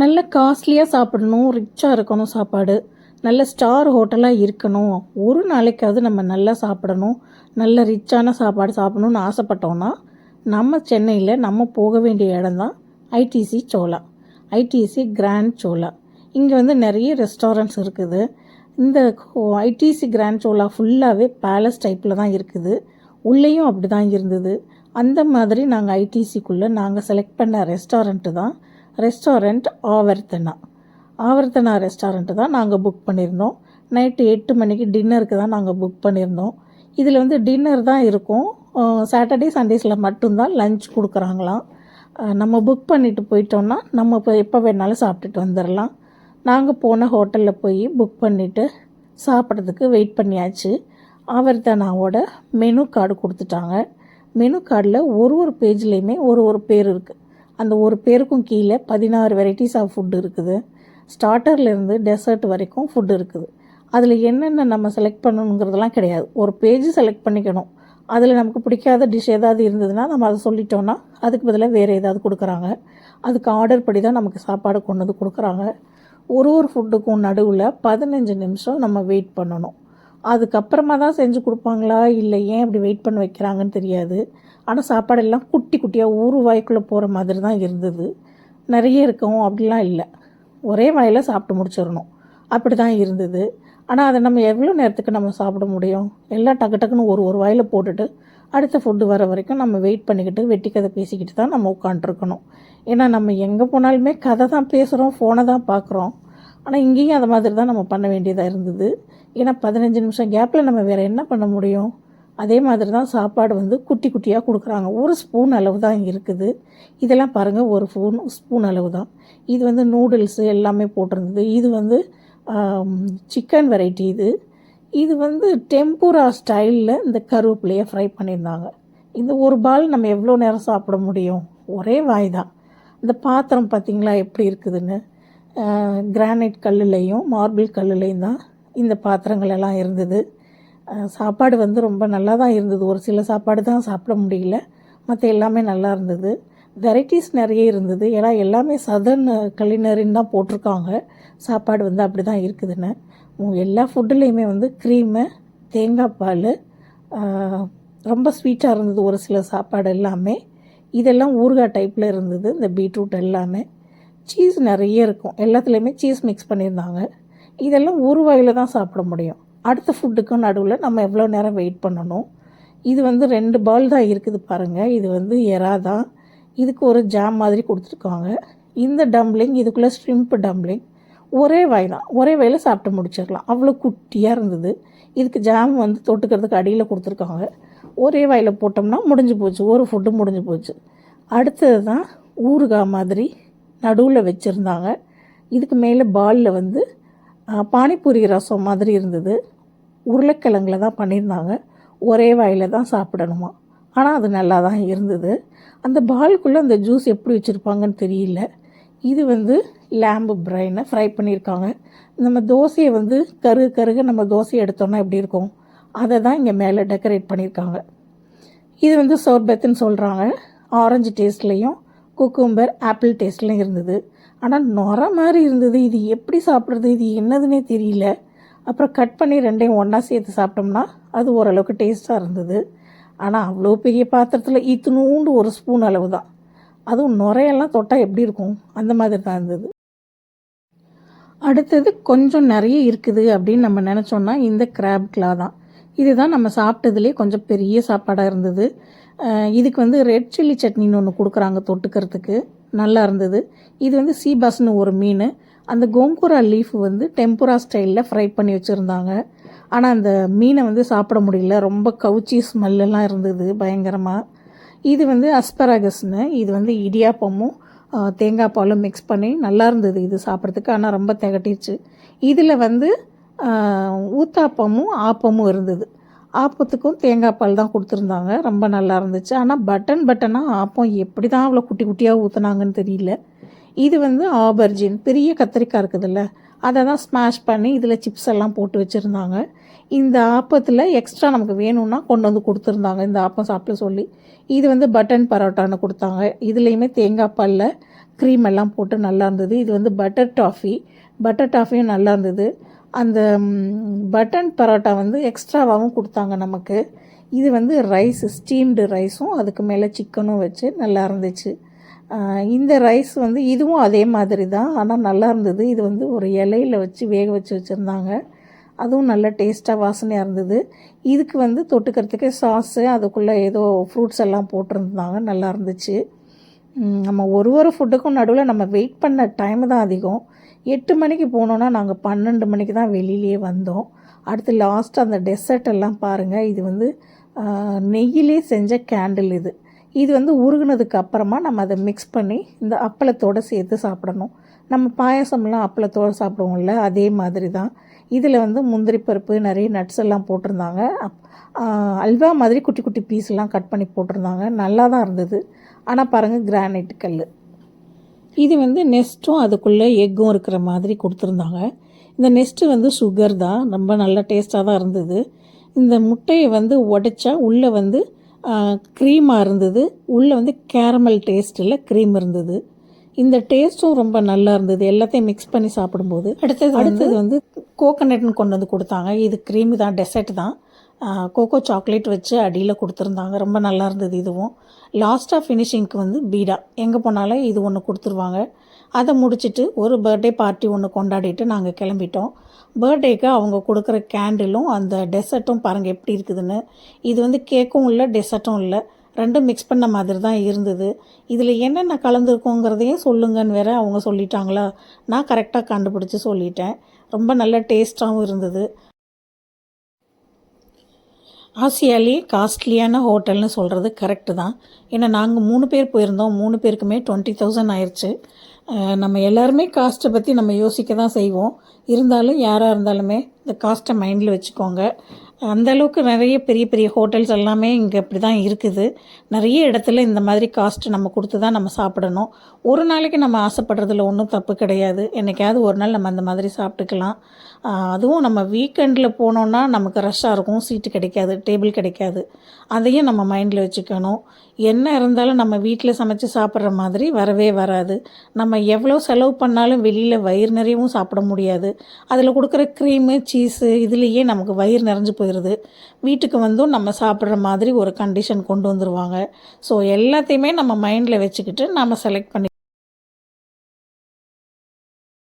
நல்ல காஸ்ட்லியாக சாப்பிடணும் ரிச்சாக இருக்கணும் சாப்பாடு. நல்ல ஸ்டார் ஹோட்டலாக இருக்கணும். ஒரு நாளைக்காவது நம்ம நல்லா சாப்பிடணும். நல்ல ரிச்சான சாப்பாடு சாப்பிடணும்னு ஆசைப்பட்டோன்னா நம்ம சென்னையில் நம்ம போக வேண்டிய இடம் தான் ITC Chola ITC grand Chola இங்கே வந்து நிறைய ரெஸ்டாரண்ட்ஸ் இருக்குது. இந்த ஐடிசி கிராண்ட் சோலா ஃபுல்லாகவே பேலஸ் டைப்பில் தான் இருக்குது. உள்ளேயும் அப்படி தான் இருந்தது. அந்த மாதிரி நாங்கள் ஐடிசிக்குள்ளே நாங்கள் செலக்ட் பண்ண ரெஸ்டாரண்ட்டு தான் ரெஸ்டாரண்ட் ஆவர்த்தனா. ஆவர்த்தனா ரெஸ்டாரண்ட்டு தான் நாங்கள் புக் பண்ணியிருந்தோம் நைட்டு எட்டு மணிக்கு டின்னருக்கு தான் நாங்கள் புக் பண்ணியிருந்தோம் இதில் வந்து டின்னர் தான் இருக்கும். சாட்டர்டே சண்டேஸில் மட்டும்தான் லஞ்ச் கொடுக்குறாங்களாம். நம்ம புக் பண்ணிட்டு போயிட்டோம்னா நம்ம இப்போ எப்போ வேணாலும் சாப்பிட்டுட்டு வந்துடலாம் நாங்கள் போன ஹோட்டலில் போய் புக் பண்ணிவிட்டு சாப்பிட்றதுக்கு வெயிட் பண்ணியாச்சு. ஆவர்த்தனாவோட மெனு கார்டு கொடுத்துட்டாங்க. மெனு கார்டில் ஒரு ஒரு பேஜ்லேயுமே ஒரு ஒரு பேர் இருக்குது அந்த ஒரு பேருக்கும் கீழே பதினாறு வெரைட்டிஸ் ஆஃப் ஃபுட்டு இருக்குது. ஸ்டார்டர்லேருந்து டெசர்ட் வரைக்கும் ஃபுட் இருக்குது. அதில் என்னென்ன நம்ம செலக்ட் பண்ணணுங்கிறதெல்லாம் கிடையாது. ஒரு பேஜ் செலக்ட் பண்ணிக்கணும். அதில் நமக்கு பிடிக்காத டிஷ் ஏதாவது இருந்ததுன்னா நம்ம அதை சொல்லிட்டோன்னா அதுக்கு பதிலாக வேறு ஏதாவது கொடுக்குறாங்க. அதுக்கு ஆர்டர் படி தான் நமக்கு சாப்பாடு கொண்டு வந்து கொடுக்குறாங்க. ஒரு ஒரு ஃபுட்டுக்கும் நடுவில் பதினஞ்சு நிமிஷம் நம்ம வெயிட் பண்ணணும். அதுக்கப்புறமா தான் செஞ்சு கொடுப்பாங்களா? இல்லை ஏன் இப்படி வெயிட் பண்ண வைக்கிறாங்கன்னு தெரியாது. ஆனால் சாப்பாடெல்லாம் குட்டி குட்டியாக ஊறு வாய்க்குள்ளே போகிற மாதிரி தான் இருந்தது. நிறைய இருக்கும். அப்படிலாம் இல்லை. ஒரே வாயில் சாப்பிட்டு முடிச்சிடணும். அப்படி தான் இருந்தது. ஆனால் அதை நம்ம எவ்வளோ நேரத்துக்கு நம்ம சாப்பிட முடியும்? எல்லாம் டக்கு டக்குன்னு ஒரு ஒரு வாயில் போட்டுட்டு அடுத்த ஃபுட்டு வர வரைக்கும் நம்ம வெயிட் பண்ணிக்கிட்டு வெட்டி கதை பேசிக்கிட்டு தான் நம்ம உட்காண்ட்ருக்கணும் ஏன்னா நம்ம எங்கே போனாலுமே கதை தான் பேசுகிறோம் ஃபோனை தான் பார்க்குறோம். ஆனால் இங்கேயும் அது மாதிரி தான் நம்ம பண்ண வேண்டியதாக இருந்தது. ஏன்னா பதினஞ்சு நிமிஷம் கேப்பில் நம்ம வேறு என்ன பண்ண முடியும்? அதே மாதிரி தான் சாப்பாடு வந்து குட்டி குட்டியாக கொடுக்குறாங்க. ஒரு ஸ்பூன் அளவு தான் இருக்குது. இதெல்லாம் பாருங்கள் ஒரு ஸ்பூன் ஸ்பூன் அளவு தான். இது வந்து நூடுல்ஸு எல்லாமே போட்டிருந்தது. இது வந்து சிக்கன் வெரைட்டி இது. இது வந்து டெம்பூரா ஸ்டைலில் இந்த கருவேப்பிலையை ஃப்ரை பண்ணியிருந்தாங்க. இந்த ஒரு பால் நம்ம எவ்வளோ நேரம் சாப்பிட முடியும்? ஒரே வாய் தான். இந்த பாத்திரம் பார்த்திங்களா எப்படி இருக்குதுன்னு? கிரானைட் கல்லுலேயும் மார்பிள் கல்லுலேயும் தான் இந்த பாத்திரங்கள் எல்லாம் இருந்தது. சாப்பாடு வந்து ரொம்ப நல்லா தான் இருந்தது. ஒரு சில சாப்பாடு தான் சாப்பிட முடியல. மற்ற எல்லாமே நல்லா இருந்தது. வெரைட்டிஸ் நிறைய இருந்தது. ஏன்னா எல்லாமே சதர்ன் கலினரின்னு தான் போட்டிருக்காங்க. சாப்பாடு வந்து அப்படி தான் இருக்குதுன்னு எல்லா ஃபுட்டுலேயுமே வந்து க்ரீமு தேங்காய் பால் ரொம்ப ஸ்வீட்டாக இருந்தது ஒரு சில சாப்பாடு எல்லாமே. இதெல்லாம் ஊறுகாய் டைப்பில் இருந்தது. இந்த பீட்ரூட் எல்லாமே. சீஸ் நிறைய இருக்கும். எல்லாத்துலேயுமே சீஸ் மிக்ஸ் பண்ணியிருந்தாங்க. இதெல்லாம் ஊறுவாயில் தான் சாப்பிட முடியும். அடுத்த ஃபுட்டுக்கும் நடுவில் நம்ம எவ்வளோ நேரம் வெயிட் பண்ணணும்? இது வந்து ரெண்டு பால் தான் இருக்குது பாருங்கள் இது வந்து எறா தான். இதுக்கு ஒரு ஜாம் மாதிரி கொடுத்துருக்காங்க. இந்த டம்ப்ளிங் இதுக்குள்ளே ஸ்ட்ரிம்ப் டம்ப்ளிங் ஒரே வாய் தான். ஒரே வாயில் சாப்பிட்டு முடிச்சிடலாம். அவ்வளோ குட்டியாக இருந்தது. இதுக்கு ஜாம் வந்து தொட்டுக்கிறதுக்கு அடியில் கொடுத்துருக்காங்க. ஒரே வாயில் போட்டோம்னா முடிஞ்சு போச்சு. ஒரு ஃபுட்டு முடிஞ்சு போச்சு. அடுத்தது தான் ஊறுகாய் மாதிரி நடுவில் வச்சுருந்தாங்க. இதுக்கு மேலே பாலில் வந்து பானிபூரி ரசம் மாதிரி இருந்தது. உருளைக்கிழங்குல தான் பண்ணியிருந்தாங்க. ஒரே வாயில் தான் சாப்பிடணுமா. ஆனால் அது நல்லா தான் இருந்தது. அந்த பால்குள்ளே அந்த ஜூஸ் எப்படி வச்சுருப்பாங்கன்னு தெரியல. இது வந்து லேம்பு பிரைனை ஃப்ரை பண்ணியிருக்காங்க. நம்ம தோசையை வந்து கரு கருக நம்ம தோசையை எடுத்தோம்னா எப்படி இருக்கும்? அதை தான் இங்கே மேலே டெக்கரேட் பண்ணியிருக்காங்க. இது வந்து சோர்பத்துன்னு சொல்கிறாங்க ஆரஞ்சு டேஸ்ட்லேயும் குக்கும்பர் ஆப்பிள் டேஸ்ட்லேயும் இருந்தது. ஆனால் நொர மாதிரி இருந்தது. இது எப்படி சாப்பிட்றது? இது என்னதுன்னே தெரியல. அப்புறம் கட் பண்ணி ரெண்டையும் ஒன்றா சேர்த்து சாப்பிட்டோம்னா அது ஓரளவுக்கு டேஸ்ட்டாக இருந்தது. ஆனால் அவ்வளோ பெரிய பாத்திரத்தில் இத்தினூண்டு ஒரு ஸ்பூன் அளவு தான் அதுவும் நுரையெல்லாம் தொட்டால் எப்படி இருக்கும்? அந்த மாதிரி தான் இருந்தது. அடுத்தது கொஞ்சம் நிறைய இருக்குது அப்படின்னு நம்ம நினச்சோன்னா இந்த கிராப் கிளா தான். இதுதான் நம்ம சாப்பிட்டதுலேயே கொஞ்சம் பெரிய சாப்பாடாக இருந்தது. இதுக்கு வந்து ரெட் சில்லி சட்னின்னு ஒன்று கொடுக்குறாங்க தொட்டுக்கிறதுக்கு. நல்லா இருந்தது. இது வந்து சீபாஸ்னு ஒரு மீன். அந்த கோங்கூரா லீஃப் வந்து டெம்புரா ஸ்டைலில் ஃப்ரை பண்ணி வச்சுருந்தாங்க. ஆனால் அந்த மீனை வந்து சாப்பிட முடியல. ரொம்ப கவுச்சி ஸ்மெல்லாம் இருந்தது பயங்கரமாக இது வந்து அஸ்பராகஸ்னு இது வந்து இடியாப்பமும் தேங்காய் பாலும் மிக்ஸ் பண்ணி நல்லா இருந்தது இது சாப்பிட்றதுக்கு. ஆனால் ரொம்ப திகட்டிடுச்சு இதில் வந்து ஊத்தாப்பமும் ஆப்பமும் இருந்தது. ஆப்பத்துக்கும் தேங்காய் பால் தான் கொடுத்துருந்தாங்க. ரொம்ப நல்லா இருந்துச்சு. ஆனால் பட்டன் பட்டனாக ஆப்பம் எப்படி தான் அவ்வளோ குட்டி குட்டியாக ஊற்றுனாங்கன்னு தெரியல. இது வந்து ஆபர்ஜின் பெரிய கத்திரிக்காய் இருக்குதுல்ல அதை தான் ஸ்மாஷ் பண்ணி இதில் சிப்ஸ் எல்லாம் போட்டு வச்சுருந்தாங்க. இந்த ஆப்பத்தில் எக்ஸ்ட்ரா நமக்கு வேணும்னா கொண்டு வந்து கொடுத்துருந்தாங்க. இந்த ஆப்பம் சாப்பிட சொல்லி. இது வந்து பட்டன் பரோட்டான்னு கொடுத்தாங்க. இதுலேயுமே தேங்காய் பாலில் க்ரீம் எல்லாம் போட்டு நல்லா இருந்தது. இது வந்து பட்டர் டாஃபி பட்டர் டாஃபியும் நல்லா இருந்தது. அந்த பட்டன் பரோட்டா வந்து எக்ஸ்ட்ராவாகவும் கொடுத்தாங்க நமக்கு. இது வந்து ரைஸ் ஸ்டீம்டு ரைஸும் அதுக்கு மேலே சிக்கனும் வச்சு நல்லா இருந்துச்சு. இந்த ரைஸ் வந்து இதுவும் அதே மாதிரி தான் ஆனால் நல்லா இருந்தது. இது வந்து ஒரு இலையில வச்சு வேக வச்சு வச்சுருந்தாங்க. அதுவும் நல்ல டேஸ்ட்டாக வாசனையாக இருந்தது. இதுக்கு வந்து தொட்டுக்கிறதுக்கு சாஸு அதுக்குள்ளே ஏதோ ஃப்ரூட்ஸ் எல்லாம் போட்டிருந்தாங்க. நல்லா இருந்துச்சு. நம்ம ஒரு ஒரு ஃபுட்டுக்கும் நடுவில் நம்ம வெயிட் பண்ண டைம் தான் அதிகம். எட்டு மணிக்கு போனோன்னா நாங்கள் பன்னெண்டு மணிக்கு தான் வெளியிலேயே வந்தோம். அடுத்து லாஸ்ட் அந்த டெசர்ட் எல்லாம் பாருங்கள் இது வந்து நெய்யிலே செஞ்ச கேண்டில் இது. இது வந்து உருகுனதுக்கு அப்புறமா நம்ம அதை மிக்ஸ் பண்ணி இந்த அப்பளத்தோடு சேர்த்து சாப்பிடணும். நம்ம பாயாசம்லாம் அப்பளத்தோடு சாப்பிடுவோம்ல அதே மாதிரி தான் இதில் வந்து முந்திரி பருப்பு நிறைய நட்ஸ் எல்லாம் போட்டிருந்தாங்க. அப்- அல்வா மாதிரி குட்டி குட்டி பீஸ்லாம் கட் பண்ணி போட்டிருந்தாங்க. நல்லா தான் இருந்தது. ஆனால் பாருங்கள் கிரானைட் கல் இது வந்து நெஸ்ட்டும் அதுக்குள்ளே எக்கும் இருக்கிற மாதிரி கொடுத்துருந்தாங்க. இந்த நெஸ்ட்டு வந்து சுகர் தான். ரொம்ப நல்ல டேஸ்ட்டாக தான் இருந்தது. இந்த முட்டையை வந்து உடைச்சா உள்ளே வந்து க்ரீமாக இருந்தது. உள்ளே வந்து கேரமல் டேஸ்ட்டில் க்ரீம் இருந்தது. இந்த டேஸ்ட்டும் ரொம்ப நல்லா இருந்தது. எல்லாத்தையும் மிக்ஸ் பண்ணி சாப்பிடும்போது. அடுத்தது அடுத்தது வந்து கோகனட்னு கொண்டு வந்து கொடுத்தாங்க. இது க்ரீம் தான் டெசர்ட் தான். கோகோ சாக்லேட் வச்சு அடியில் கொடுத்துருந்தாங்க. ரொம்ப நல்லா இருந்தது இதுவும். லாஸ்ட்டாக ஃபினிஷிங்க்கு வந்து பீடா. எங்கே போனாலும் இது ஒன்று கொடுத்துருவாங்க. அதை முடிச்சுட்டு ஒரு பர்த்டே பார்ட்டி ஒன்று கொண்டாடிட்டு நாங்கள் கிளம்பிட்டோம். பர்த்டேக்கு அவங்க கொடுக்குற கேண்டிலும் அந்த டெசர்ட்டும் பாருங்கள் எப்படி இருக்குதுன்னு. இது வந்து கேக்கும் இல்லை டெசர்ட்டும் இல்லை. ரெண்டும் மிக்ஸ் பண்ண மாதிரி தான் இருந்தது. இதில் என்னென்ன கலந்துருக்கோங்கிறதையும் சொல்லுங்கன்னு வேற அவங்க சொல்லிட்டாங்களா? நான் கரெக்டாக கண்டுபிடிச்சி சொல்லிட்டேன். ரொம்ப நல்ல டேஸ்ட்டாகவும் இருந்தது. ஆசியாலேயே காஸ்ட்லியான ஹோட்டல்னு சொல்கிறது கரெக்டு தான். ஏன்னா நாங்கள் மூணு பேர் போயிருந்தோம். மூணு பேருக்குமே டுவெண்ட்டி தௌசண்ட் ஆயிடுச்சு நம்ம எல்லாருமே காஸ்ட்டை பற்றி நம்ம யோசிக்க தான் செய்வோம். இருந்தாலும் யாராக இருந்தாலுமே இந்த காஸ்ட்டை மைண்டில் வச்சுக்கோங்க. அந்தளவுக்கு நிறைய பெரிய பெரிய ஹோட்டல்ஸ் எல்லாமே இங்கே இப்படி தான் இருக்குது. நிறைய இடத்துல இந்த மாதிரி காஸ்ட் நம்ம கொடுத்து தான் நம்ம சாப்பிடணும். ஒரு நாளைக்கு நம்ம ஆசைப்படுறதுல ஒன்றும் தப்பு கிடையாது. என்னைக்காவது ஒரு நாள் நம்ம அந்த மாதிரி சாப்பிட்டுக்கலாம். அதுவும் நம்ம வீக்கெண்டில் போனோன்னா நமக்கு ரஷ்ஷாக இருக்கும். சீட்டு கிடைக்காது டேபிள் கிடைக்காது. அதையும் நம்ம மைண்டில் வச்சுக்கணும். என்ன இருந்தாலும் நம்ம வீட்டில் சமைச்சு சாப்பிட்ற மாதிரி வரவே வராது. நம்ம எவ்வளோ செலவு பண்ணாலும் வெளியில் வயிறு நிறையவும் சாப்பிட முடியாது. அதில் கொடுக்குற க்ரீமு சீஸு இதுலேயே நமக்கு வயிறு நிறைஞ்சு போயிடுது வீட்டுக்கு வந்தும் நம்ம சாப்பிட்ற மாதிரி ஒரு கண்டிஷன் கொண்டு வந்துருவாங்க. ஸோ எல்லாத்தையுமே நம்ம மைண்டில் வச்சுக்கிட்டு நம்ம செலக்ட் பண்ணி